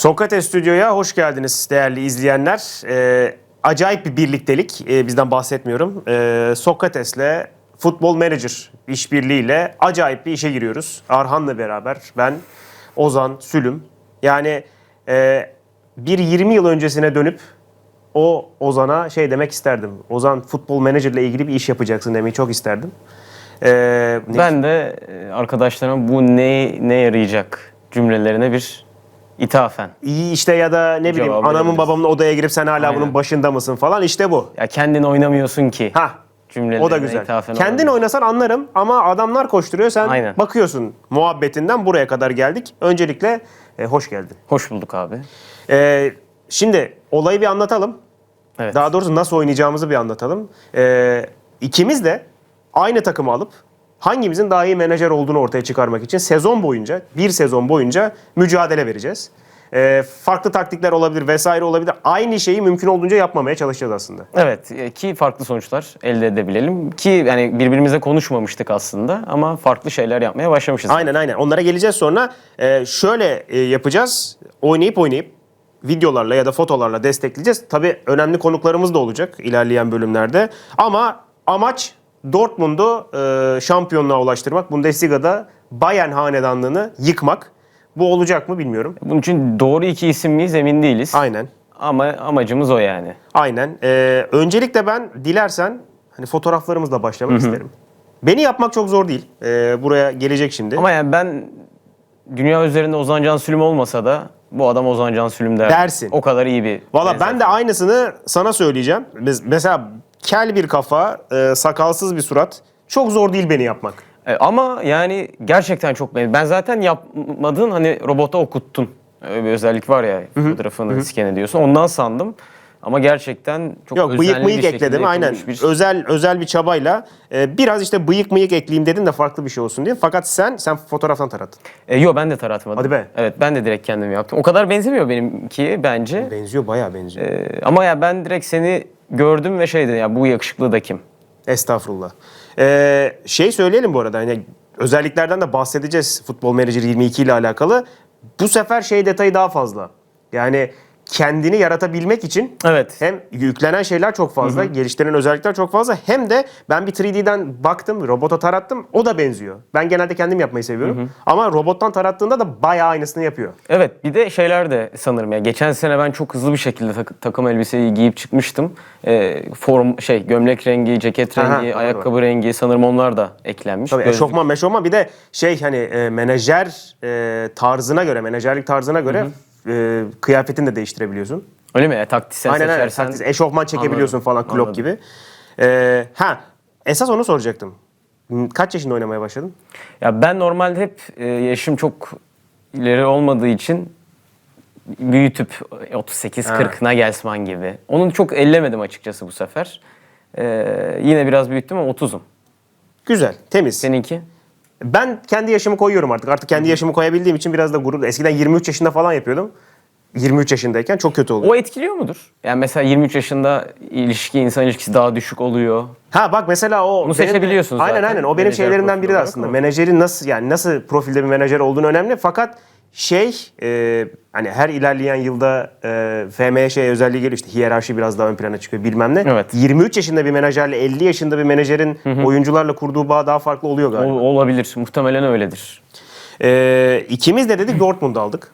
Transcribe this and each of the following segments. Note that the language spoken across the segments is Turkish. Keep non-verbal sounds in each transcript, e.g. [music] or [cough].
Sokrates Stüdyo'ya hoş geldiniz değerli izleyenler. Ee, acayip bir birliktelik, ee, bizden bahsetmiyorum. Ee, Sokrates'le Futbol Manager işbirliğiyle acayip bir işe giriyoruz. Arhan'la beraber ben, Ozan, Sülüm. Yani e, bir 20 yıl öncesine dönüp o Ozan'a şey demek isterdim. Ozan Futbol Manager ile ilgili bir iş yapacaksın demeyi çok isterdim. Ee, Ben de e, arkadaşlarıma bu ne ne yarayacak cümlelerine bir ithafen. İyi işte ya da ne bileyim Cevabı anamın babamın odaya girip sen hala Aynen. bunun başında mısın falan işte bu. Ya kendin oynamıyorsun ki. Ha Cümlelerine o da güzel. ithafen Kendin olabilir. oynasan anlarım ama adamlar koşturuyor sen Aynen. bakıyorsun muhabbetinden buraya kadar geldik. Öncelikle e, hoş geldin. Hoş bulduk abi. E, şimdi olayı bir anlatalım. Evet. Daha doğrusu nasıl oynayacağımızı bir anlatalım. E, ikimiz de aynı takımı alıp hangimizin daha iyi menajer olduğunu ortaya çıkarmak için sezon boyunca, bir sezon boyunca mücadele vereceğiz. E, farklı taktikler olabilir vesaire olabilir. Aynı şeyi mümkün olduğunca yapmamaya çalışacağız aslında. Evet e, ki farklı sonuçlar elde edebilelim ki yani birbirimizle konuşmamıştık aslında ama farklı şeyler yapmaya başlamışız. Aynen aynen. Onlara geleceğiz sonra. Ee, şöyle e, yapacağız. Oynayıp oynayıp videolarla ya da fotolarla destekleyeceğiz. Tabii önemli konuklarımız da olacak ilerleyen bölümlerde. Ama amaç Dortmund'u e, şampiyonluğa ulaştırmak. Bundesliga'da Bayern hanedanlığını yıkmak. Bu olacak mı bilmiyorum. Bunun için doğru iki isim miyiz emin değiliz. Aynen. Ama amacımız o yani. Aynen. Ee, öncelikle ben dilersen hani fotoğraflarımızla başlamak isterim. Beni yapmak çok zor değil. Ee, buraya gelecek şimdi. Ama yani ben dünya üzerinde Ozan Can Sülüm olmasa da bu adam Ozan Can Sülüm derdim. Dersin. O kadar iyi bir. Valla ben de aynısını sana söyleyeceğim. Biz- Mesela kel bir kafa, e, sakalsız bir surat. Çok zor değil beni yapmak. E, ama yani gerçekten çok beğendim. Ben zaten yapmadığın hani robota okuttun. Öyle bir özellik var ya fotoğrafını scan ediyorsun. Ondan sandım. Ama gerçekten çok Yok bıyık mıyık ekledim aynen. Bir... Özel özel bir çabayla e, biraz işte bıyık mıyık ekleyeyim dedin de farklı bir şey olsun diye. Fakat sen sen fotoğraftan tarattın. E, yok ben de taratmadım. Hadi be. Evet ben de direkt kendim yaptım. O kadar benzemiyor benimki bence. Benziyor bayağı benziyor. E, ama ya ben direkt seni gördüm ve şey dedim ya bu yakışıklı da kim? Estağfurullah. Ee, şey söyleyelim bu arada hani özelliklerden de bahsedeceğiz Futbol Manager 22 ile alakalı. Bu sefer şey detayı daha fazla. Yani kendini yaratabilmek için Evet. hem yüklenen şeyler çok fazla, geliştirilen özellikler çok fazla hem de ben bir 3D'den baktım, robota tarattım. O da benziyor. Ben genelde kendim yapmayı seviyorum. Ama robottan tarattığında da bayağı aynısını yapıyor. Evet bir de şeyler de sanırım ya geçen sene ben çok hızlı bir şekilde tak- takım elbiseyi giyip çıkmıştım. E, form şey gömlek rengi, ceket Aha, rengi, doğru. ayakkabı rengi sanırım onlar da eklenmiş. Tabii Gözlük- eşofman meşofman bir de şey hani e, menajer e, tarzına göre, menajerlik tarzına göre e, kıyafetini de değiştirebiliyorsun. Öyle mi? Ya, taktisyen Aynen aynen. seçersen. Taktis- Eşofman çekebiliyorsun Anladım, falan klop anladım. gibi. Ee, ha esas onu soracaktım. Kaç yaşında oynamaya başladın? Ya ben normalde hep e, yaşım çok ileri olmadığı için büyütüp 38-40 Nagelsmann gibi. Onu çok ellemedim açıkçası bu sefer. E, yine biraz büyüttüm ama 30'um. Güzel, temiz. Seninki? Ben kendi yaşımı koyuyorum artık. Artık kendi yaşımı koyabildiğim için biraz da gurur. Eskiden 23 yaşında falan yapıyordum. 23 yaşındayken çok kötü oldu. O etkiliyor mudur? Yani mesela 23 yaşında ilişki, insan ilişkisi daha düşük oluyor. Ha bak mesela o Onu seçebiliyorsun Aynen zaten. aynen. O benim Menajer şeylerimden profili biri de olarak aslında. Menajerin nasıl yani nasıl profilde bir menajer olduğunu önemli. Fakat şey e, hani her ilerleyen yılda e, FM şey özelliği geliyor işte hiyerarşi biraz daha ön plana çıkıyor bilmem ne. Evet. 23 yaşında bir menajerle 50 yaşında bir menajerin oyuncularla kurduğu bağ daha farklı oluyor galiba. olabilir. Muhtemelen öyledir. Ee, ikimiz de dedik Dortmund'u aldık.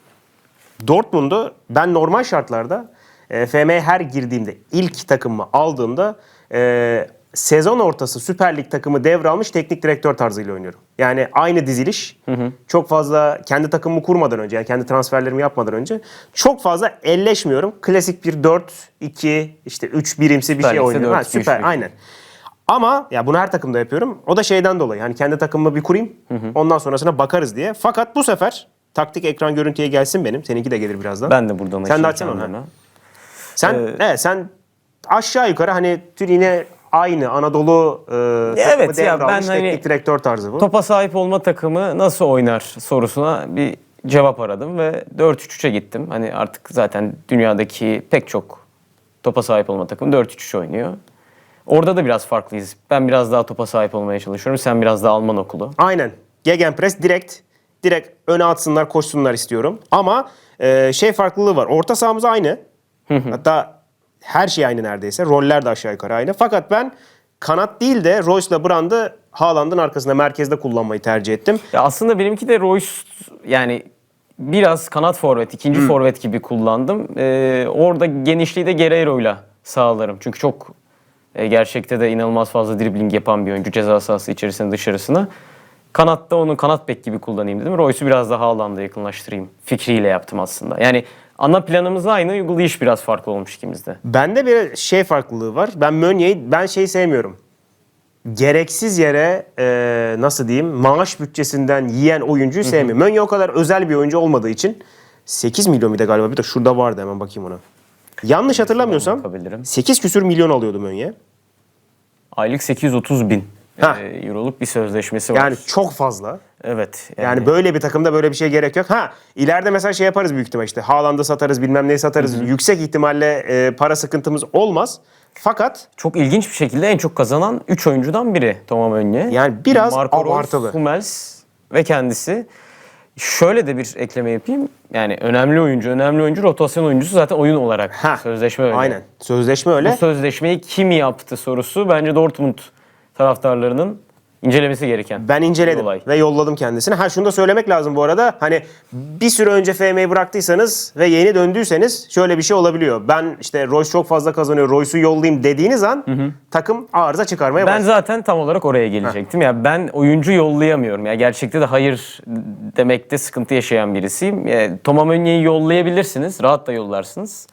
Dortmund'u ben normal şartlarda e, FM'ye her girdiğimde ilk takımımı aldığımda e, sezon ortası Süper Lig takımı devralmış teknik direktör tarzıyla oynuyorum. Yani aynı diziliş. Çok fazla kendi takımımı kurmadan önce yani kendi transferlerimi yapmadan önce çok fazla elleşmiyorum. Klasik bir 4-2 işte 3 birimsi bir Süper şey Lig'se oynuyorum. Ha, 4-2, süper 3-1. aynen. Ama ya bunu her takımda yapıyorum. O da şeyden dolayı. Hani kendi takımımı bir kurayım. Ondan sonrasına bakarız diye. Fakat bu sefer taktik ekran görüntüye gelsin benim. Seninki de gelir birazdan. Ben de buradan Sen de açsana onu. sen Ee, evet sen aşağı yukarı hani tür yine aynı Anadolu e, Evet ya, ben hani- teknik direktör tarzı bu. Topa sahip olma takımı nasıl oynar sorusuna bir cevap aradım ve 4-3-3'e gittim. Hani artık zaten dünyadaki pek çok topa sahip olma takımı 4-3-3 oynuyor. Orada da biraz farklıyız. Ben biraz daha topa sahip olmaya çalışıyorum. Sen biraz daha Alman okulu. Aynen. Gegenpress direkt direkt öne atsınlar, koşsunlar istiyorum. Ama e, şey farklılığı var. Orta sahamız aynı. Hatta her şey aynı neredeyse. Roller de aşağı yukarı aynı. Fakat ben kanat değil de Royce'la Brand'ı Haaland'ın arkasında merkezde kullanmayı tercih ettim. Ya aslında benimki de Royce yani biraz kanat forvet, ikinci forvet gibi kullandım. Ee, orada genişliği de Guerreiro'yla sağlarım. Çünkü çok e, gerçekte de inanılmaz fazla dribbling yapan bir oyuncu ceza sahası içerisine dışarısına. Kanatta onu kanat bek gibi kullanayım dedim. Royce'u biraz daha Haaland'a yakınlaştırayım fikriyle yaptım aslında. Yani ana planımız aynı, uygulayış biraz farklı olmuş ikimizde. Bende bir şey farklılığı var. Ben Meunier'i ben şey sevmiyorum. Gereksiz yere e, nasıl diyeyim maaş bütçesinden yiyen oyuncuyu sevmiyorum. Meunier o kadar özel bir oyuncu olmadığı için 8 milyon bir de galiba bir de şurada vardı hemen bakayım ona. Yanlış hatırlamıyorsam bakabilirim. 8 küsür milyon alıyordu Meunier. Aylık 830 bin Ha. e, euroluk bir sözleşmesi var. Yani çok fazla. evet. Yani böyle bir takımda böyle bir şey gerek yok. Ha ileride mesela şey yaparız büyük ihtimal işte Haaland'ı satarız bilmem neyi satarız. Yüksek ihtimalle e, para sıkıntımız olmaz. Fakat Çok ilginç bir şekilde en çok kazanan 3 oyuncudan biri Thomas Meunier. Yani biraz Marco Reus, abartılı. Hummels ve kendisi. Şöyle de bir ekleme yapayım. Yani önemli oyuncu, önemli oyuncu rotasyon oyuncusu zaten oyun olarak Ha, sözleşme öyle. aynen sözleşme Bu öyle. sözleşmeyi kim yaptı sorusu bence Dortmund taraftarlarının incelemesi gereken Ben inceledim olay. ve yolladım kendisine. Ha şunu da söylemek lazım bu arada. Hani bir süre önce FM'yi bıraktıysanız ve yeni döndüyseniz şöyle bir şey olabiliyor. Ben işte Royce çok fazla kazanıyor, Royce'u yollayayım dediğiniz an takım arıza çıkarmaya Ben başlıyor. zaten tam olarak oraya gelecektim. Ya ben oyuncu yollayamıyorum. Ya gerçekte de hayır demekte sıkıntı yaşayan birisiyim. Ya, Thomas Meunier'i yollayabilirsiniz. Rahat da yollarsınız.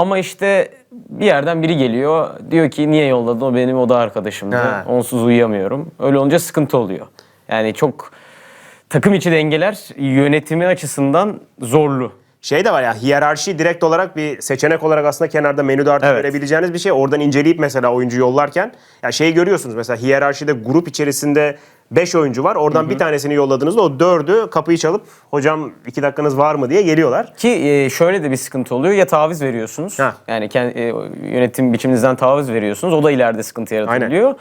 Ama işte bir yerden biri geliyor. Diyor ki niye yolladın? O benim oda arkadaşımdı. Ha. Onsuz uyuyamıyorum. Öyle olunca sıkıntı oluyor. Yani çok takım içi dengeler yönetimi açısından zorlu. Şey de var ya hiyerarşi direkt olarak bir seçenek olarak aslında kenarda menüde artık Evet. verebileceğiniz bir şey. Oradan inceleyip mesela oyuncu yollarken ya şeyi görüyorsunuz mesela hiyerarşide grup içerisinde 5 oyuncu var. Oradan bir tanesini yolladığınızda o dördü kapıyı çalıp hocam 2 dakikanız var mı diye geliyorlar. Ki e, şöyle de bir sıkıntı oluyor. Ya taviz veriyorsunuz. Ha. Yani kendi, e, yönetim biçiminizden taviz veriyorsunuz. O da ileride sıkıntı yaratabiliyor.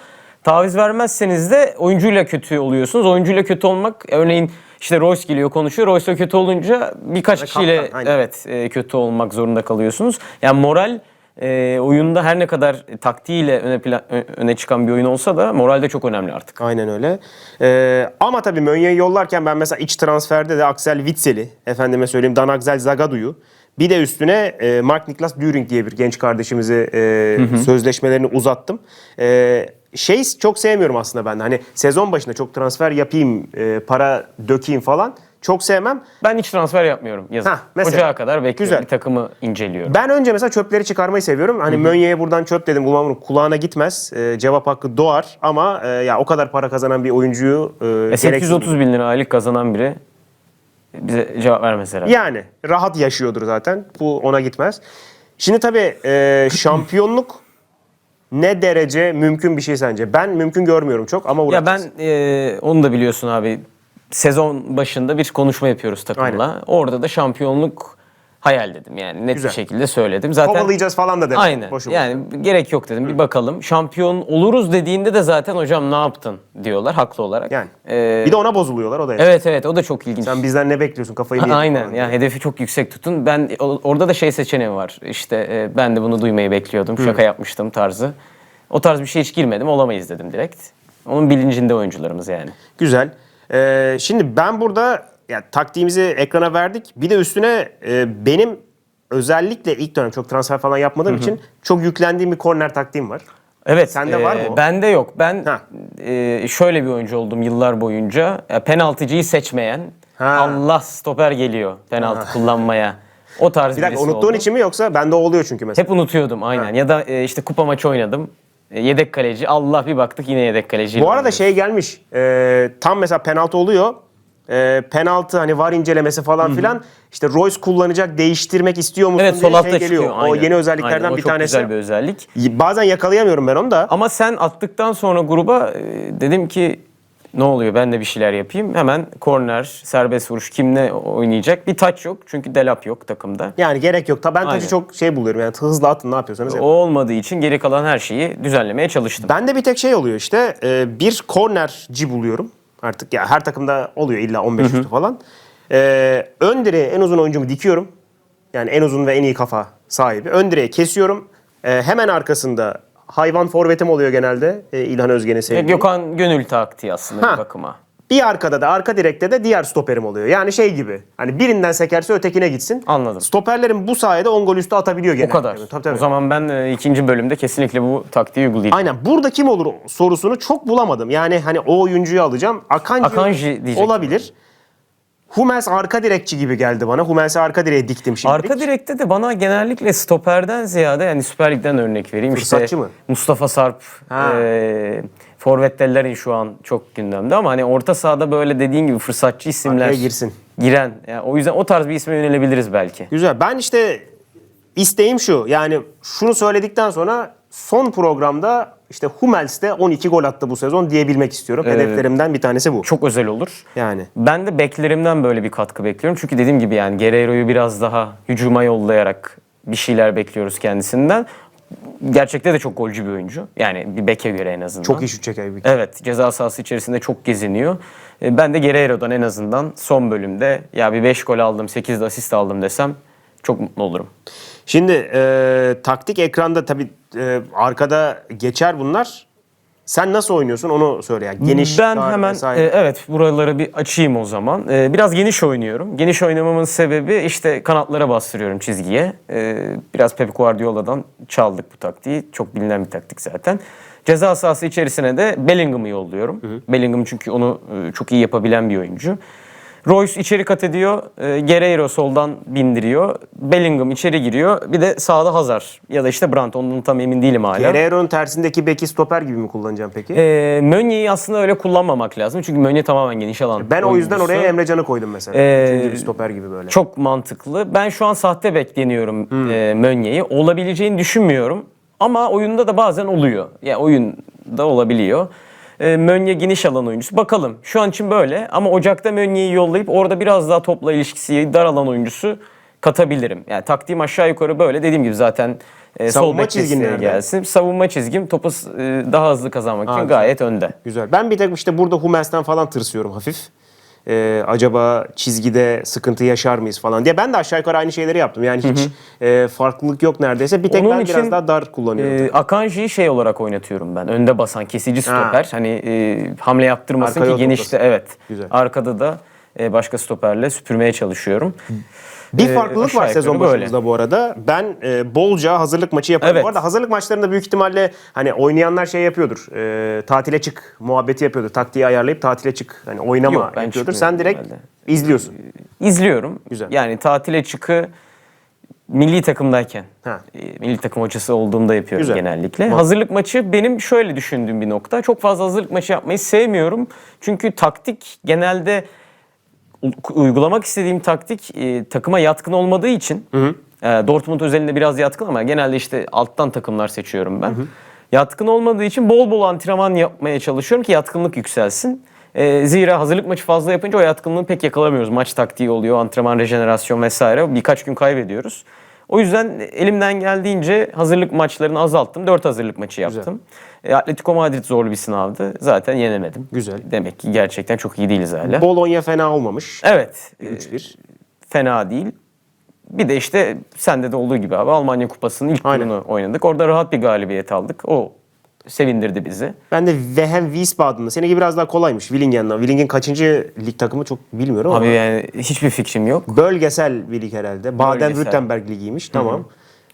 Taviz vermezseniz de oyuncuyla kötü oluyorsunuz. Oyuncuyla kötü olmak örneğin işte Royce geliyor konuşuyor. Royce kötü olunca birkaç kişiyle kaptan, aynen. evet e, kötü olmak zorunda kalıyorsunuz. Yani moral e, oyunda her ne kadar taktiğiyle öne, plan- öne çıkan bir oyun olsa da moral de çok önemli artık. Aynen öyle. Ee, ama tabii Meunier'i yollarken ben mesela iç transferde de Axel Witzel'i, efendime söyleyeyim Dan Axel Zagadu'yu bir de üstüne e, Mark Niklas Düring diye bir genç kardeşimizi e, sözleşmelerini uzattım. E, şey çok sevmiyorum aslında ben. Hani sezon başında çok transfer yapayım, e, para dökeyim falan. Çok sevmem. Ben hiç transfer yapmıyorum yazın. Hah, mesela. Ocağa kadar bekliyorum. Güzel. Bir takımı inceliyorum. Ben önce mesela çöpleri çıkarmayı seviyorum. Hani Meunier'e buradan çöp dedim. Umarım kulağına gitmez. E, cevap hakkı doğar. Ama e, ya o kadar para kazanan bir oyuncuyu e, E, gereksiz- 830 bin lira aylık kazanan biri bize cevap vermez herhalde. Yani rahat yaşıyordur zaten. Bu ona gitmez. Şimdi tabii e, [clears throat] şampiyonluk ne derece mümkün bir şey sence? Ben mümkün görmüyorum çok ama Ya ben e, onu da biliyorsun abi. Sezon başında bir konuşma yapıyoruz takımla. Orada da şampiyonluk hayal dedim yani net Güzel. bir şekilde söyledim. Zaten kovalayacağız falan da demek. Aynen. Boşu yani gerek yok dedim. Bir bakalım. Şampiyon oluruz dediğinde de zaten hocam ne yaptın diyorlar haklı olarak. Yani. Ee, bir de ona bozuluyorlar o da. evet evet o da çok ilginç. Sen bizden ne bekliyorsun kafayı mı Aynen ya diye. hedefi çok yüksek tutun. Ben orada da şey seçeneği var. İşte e, ben de bunu duymayı bekliyordum. Şaka yapmıştım tarzı. O tarz bir şey hiç girmedim. Olamayız dedim direkt. Onun bilincinde oyuncularımız yani. Güzel. Ee, şimdi ben burada ya, taktiğimizi ekrana verdik. Bir de üstüne e, benim özellikle ilk dönem çok transfer falan yapmadığım için çok yüklendiğim bir korner taktiğim var. Evet. Sende var mı o? Bende yok. Ben Ha. e, şöyle bir oyuncu oldum yıllar boyunca. Ya, penaltıcıyı seçmeyen. Ha. Allah stoper geliyor penaltı kullanmaya. O tarz Bir dakika unuttuğun oldum. için mi yoksa bende oluyor çünkü mesela. Hep unutuyordum aynen. Ya da e, işte kupa maçı oynadım. E, yedek kaleci. Allah bir baktık yine yedek kaleci. Bu arada şey gelmiş. e, tam mesela penaltı oluyor. E, penaltı hani var incelemesi falan filan. İşte Royce kullanacak, değiştirmek istiyor musun Evet diye sol altta şey geliyor. çıkıyor. O aynen. yeni özelliklerden Aynen, o bir çok tanesi. güzel bir özellik. Bazen yakalayamıyorum ben onu da. Ama sen attıktan sonra gruba e, dedim ki ne oluyor ben de bir şeyler yapayım. Hemen korner, serbest vuruş kim ne oynayacak? Bir taç yok çünkü delap yok takımda. Yani gerek yok. Ta ben taçı Aynen. çok şey buluyorum yani hızlı atın ne yapıyorsanız O yapın. olmadığı için geri kalan her şeyi düzenlemeye çalıştım. Ben de bir tek şey oluyor işte. e, bir kornerci buluyorum. Artık ya her takımda oluyor illa 15 üstü falan. Ee, ön direğe en uzun oyuncumu dikiyorum. Yani en uzun ve en iyi kafa sahibi. Ön direğe kesiyorum. Ee, hemen arkasında hayvan forvetim oluyor genelde. Ee, İlhan Özgen'in E, sevdiği. Gökhan Gönül taktiği aslında Ha. bir bakıma. Bir arkada da arka direkte de diğer stoperim oluyor. Yani şey gibi. Hani birinden sekerse ötekine gitsin. Anladım. Stoperlerin bu sayede 10 gol üstü atabiliyor O genelde. kadar. Tabii, tabii. O zaman ben e, ikinci bölümde kesinlikle bu taktiği uygulayacağım. Aynen. Burada kim olur sorusunu çok bulamadım. Yani hani o oyuncuyu alacağım. Akanji, Akanji olabilir. Hummels arka direkçi gibi geldi bana. Hummels'i arka direğe diktim şimdi. Arka direkte de bana genellikle stoperden ziyade yani Süper Lig'den örnek vereyim. Fırsatçı işte mı? Mustafa Sarp, Ha. e, Forvettellerin şu an çok gündemde ama hani orta sahada böyle dediğin gibi fırsatçı isimler Arkaya girsin. giren. Yani o yüzden o tarz bir isme yönelebiliriz belki. Güzel. Ben işte isteğim şu. Yani şunu söyledikten sonra son programda işte Hummels de 12 gol attı bu sezon diyebilmek istiyorum. Hedeflerimden bir tanesi bu. Çok özel olur. Yani. Ben de beklerimden böyle bir katkı bekliyorum. Çünkü dediğim gibi yani Guerreiro'yu biraz daha hücuma yollayarak bir şeyler bekliyoruz kendisinden. Gerçekte de çok golcü bir oyuncu. Yani bir beke göre en azından. Çok iyi şut çeker bir Evet ceza sahası içerisinde çok geziniyor. E, Ben de Guerreiro'dan en azından son bölümde ya bir 5 gol aldım 8 de asist aldım desem çok mutlu olurum. Şimdi e, taktik ekranda tabii e, arkada geçer bunlar. Sen nasıl oynuyorsun onu söyle ya. Geniş, ben dar hemen vesaire. e, evet buraları bir açayım o zaman. E, biraz geniş oynuyorum. Geniş oynamamın sebebi işte kanatlara bastırıyorum çizgiye. E, biraz Pep Guardiola'dan çaldık bu taktiği. Çok bilinen bir taktik zaten. Ceza sahası içerisine de Bellingham'ı yolluyorum. Bellingham çünkü onu e, çok iyi yapabilen bir oyuncu. Royce içeri kat ediyor. E, Guerreiro soldan bindiriyor. Bellingham içeri giriyor. Bir de sağda Hazard ya da işte Brandt. Ondan tam emin değilim hala. Guerreiro'nun tersindeki beki stoper gibi mi kullanacağım peki? E, Mönye'yi aslında öyle kullanmamak lazım. Çünkü Mönye tamamen geniş alan. ben o yüzden oyuncusu. oraya Emrecan'ı koydum mesela. İkinci bir stoper gibi böyle. Çok mantıklı. Ben şu an sahte bekleniyorum Hmm. e, Mönye'yi. Olabileceğini düşünmüyorum. Ama oyunda da bazen oluyor. Ya oyunda olabiliyor. E, Mönye geniş alan oyuncusu. Bakalım. Şu an için böyle. Ama Ocak'ta Mönye'yi yollayıp orada biraz daha topla ilişkisi dar alan oyuncusu katabilirim. Yani taktiğim aşağı yukarı böyle. Dediğim gibi zaten e, sol Savunma bek çizgin desteği nerede? gelsin. Savunma çizgim topu e, daha hızlı kazanmak için güzel. gayet önde. Güzel. Ben bir tek işte burada Hummels'ten falan tırsıyorum hafif. Ee, acaba çizgide sıkıntı yaşar mıyız falan diye. Ben de aşağı yukarı aynı şeyleri yaptım. Yani hiç e, farklılık yok neredeyse. Bir tek Onun ben için, biraz daha dar kullanıyorum. Ee, Akanji'yi şey olarak oynatıyorum ben. Önde basan kesici stoper. Hani e, hamle yaptırmasın Arkaya ki genişte evet. Güzel. Arkada da e, başka stoperle süpürmeye çalışıyorum. Bir Ee, farklılık aşağı var sezon böyle. başımızda bu arada. Ben e, bolca hazırlık maçı yaparım. Evet. Bu arada hazırlık maçlarında büyük ihtimalle hani oynayanlar şey yapıyordur. E, tatile çık muhabbeti yapıyordur. Taktiği ayarlayıp tatile çık. Hani oynama Yok, ben yapıyordur. Sen direkt genelde. izliyorsun. İzliyorum. Güzel. Yani tatile çıkı milli takımdayken, Ha. e, milli takım hocası olduğumda yapıyorum Güzel. genellikle. Hazırlık maçı benim şöyle düşündüğüm bir nokta. Çok fazla hazırlık maçı yapmayı sevmiyorum. Çünkü taktik genelde uygulamak istediğim taktik e, takıma yatkın olmadığı için e, Dortmund özelinde biraz yatkın ama genelde işte alttan takımlar seçiyorum ben. Yatkın olmadığı için bol bol antrenman yapmaya çalışıyorum ki yatkınlık yükselsin. E, zira hazırlık maçı fazla yapınca o yatkınlığı pek yakalamıyoruz. Maç taktiği oluyor, antrenman, rejenerasyon vesaire. Birkaç gün kaybediyoruz. O yüzden elimden geldiğince hazırlık maçlarını azalttım. Dört hazırlık maçı yaptım. E, Atletico Madrid zorlu bir sınavdı. Zaten yenemedim. Güzel. Demek ki gerçekten çok iyi değiliz hala. Bologna fena olmamış. Evet. e, 3-1. fena değil. Bir de işte sende de olduğu gibi abi Almanya Kupası'nın ilk Aynen. turunu oynadık. Orada rahat bir galibiyet aldık. O sevindirdi bizi. Ben de Wehem Wiesbaden'da. Seninki biraz daha kolaymış Willingen'den. Willingen kaçıncı lig takımı çok bilmiyorum ama. Abi yani hiçbir fikrim yok. Bölgesel bir lig herhalde. Baden-Württemberg ligiymiş. Tamam.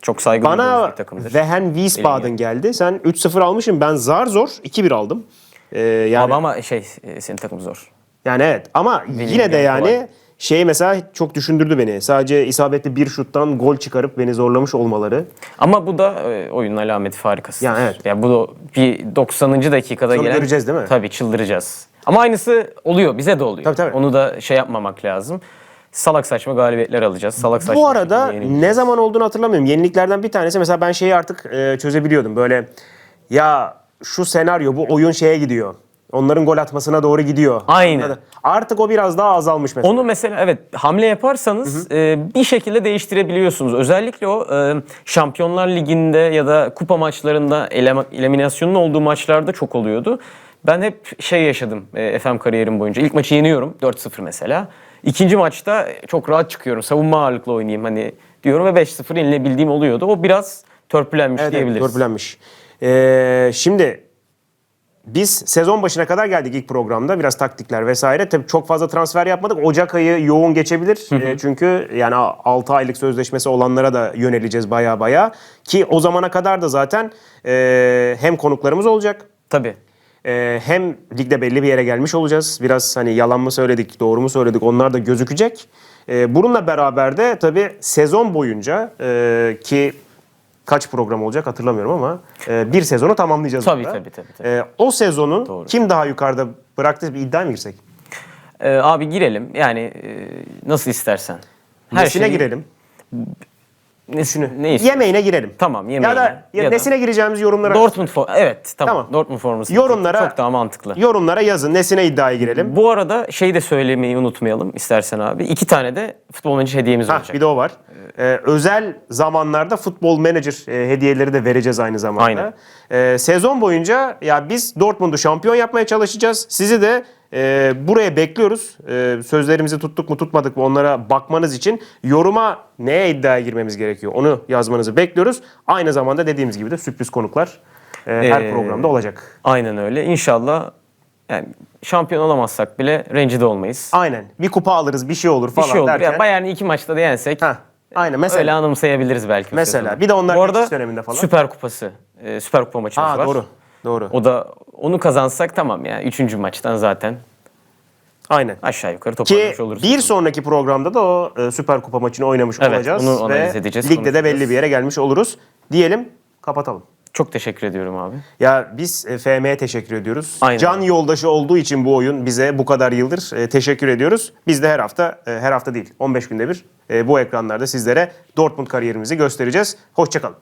Çok saygı duyduğumuz Bana bir takımdır. Wehen Wiesbaden geldi. Sen 3-0 almışsın. Ben zar zor 2-1 aldım. Ee, yani, Abi ama şey e, senin takım zor. yani evet ama yine de yani kolay. Şey mesela çok düşündürdü beni. Sadece isabetli bir şuttan gol çıkarıp beni zorlamış olmaları. Ama bu da e, oyunun alameti farikası. Yani evet. Ya bu da bir 90. dakikada Sonra gelen göreceğiz değil mi? Tabii çıldıracağız. Ama aynısı oluyor, bize de oluyor. Tabii, tabii. Onu da şey yapmamak lazım. Salak saçma galibiyetler alacağız. Salak saçma Bu arada ne zaman olduğunu hatırlamıyorum. Yeniliklerden bir tanesi mesela ben şeyi artık e, çözebiliyordum. Böyle ya şu senaryo bu oyun şeye gidiyor. Onların gol atmasına doğru gidiyor. Aynen. Artık o biraz daha azalmış mesela. Onu mesela evet hamle yaparsanız e, bir şekilde değiştirebiliyorsunuz. Özellikle o e, Şampiyonlar Ligi'nde ya da kupa maçlarında elema- eliminasyonun olduğu maçlarda çok oluyordu. Ben hep şey yaşadım e, FM kariyerim boyunca. İlk maçı yeniyorum 4-0 mesela. İkinci maçta çok rahat çıkıyorum. Savunma ağırlıklı oynayayım hani diyorum ve 5-0 yenilebildiğim oluyordu. O biraz törpülenmiş Evet, evet diyebiliriz. törpülenmiş. Ee, şimdi biz sezon başına kadar geldik ilk programda. Biraz taktikler vesaire. Tabii çok fazla transfer yapmadık. Ocak ayı yoğun geçebilir. Ee, çünkü yani 6 aylık sözleşmesi olanlara da yöneleceğiz baya baya. Ki o zamana kadar da zaten e, hem konuklarımız olacak. Tabii. e, hem ligde belli bir yere gelmiş olacağız. Biraz hani yalan mı söyledik, doğru mu söyledik onlar da gözükecek. E, bununla beraber de tabii sezon boyunca e, ki kaç program olacak hatırlamıyorum ama e, bir sezonu tamamlayacağız. Tabii, tabii, tabii, tabii. E, o sezonu Doğru. kim daha yukarıda bıraktı bir iddia mı girsek? Ee, abi girelim. Yani e, nasıl istersen. Nesine şeyi- girelim? Nesine? Ne istiyorsun? Yemeğine girelim. Tamam, Ya yemeğine. da ya Ya da- nesine gireceğimiz yorumlara Dortmund for evet tamam. Tamam. Dortmund forması. Yorumlara- çok daha mantıklı. yorumlara yazın. Nesine iddiaya girelim? Bu arada şey de söylemeyi unutmayalım istersen abi. İki tane de futbol menajeri hediyemiz Ha, olacak. bir de o var. Ee, özel zamanlarda futbol manager e, hediyeleri de vereceğiz aynı zamanda. Aynen. Ee, sezon boyunca ya biz Dortmund'u şampiyon yapmaya çalışacağız. Sizi de e, buraya bekliyoruz. E, sözlerimizi tuttuk mu tutmadık mı onlara bakmanız için yoruma neye iddiaya girmemiz gerekiyor onu yazmanızı bekliyoruz. Aynı zamanda dediğimiz gibi de sürpriz konuklar e, her Ee, programda olacak. Aynen öyle. İnşallah yani şampiyon olamazsak bile rencide olmayız. Aynen. Bir kupa alırız, bir şey olur Bir falan şey olur. derken. Yani Bayern'i iki maçta da yensek Ha, aynen mesela. öyle anımsayabiliriz belki. bu Mesela. sezonu. Bir de onlar Bu arada geçiş döneminde falan. Süper Kupası, e, Süper Kupa maçımız Ha, var. doğru. Doğru. O da onu kazansak tamam yani üçüncü maçtan zaten Aynen. aşağı yukarı Ki toparlamış oluruz. bir sonraki programda da o e, Süper Kupa maçını oynamış Evet, olacağız. onu analiz ve edeceğiz, Ligde de konuşacağız. belli bir yere gelmiş oluruz. Diyelim kapatalım. Çok teşekkür ediyorum abi. Ya biz e, FM'ye teşekkür ediyoruz. Aynen. Can yoldaşı olduğu için bu oyun bize bu kadar yıldır e, teşekkür ediyoruz. Biz de her hafta, e, her hafta değil 15 günde bir e, bu ekranlarda sizlere Dortmund kariyerimizi göstereceğiz. Hoşçakalın.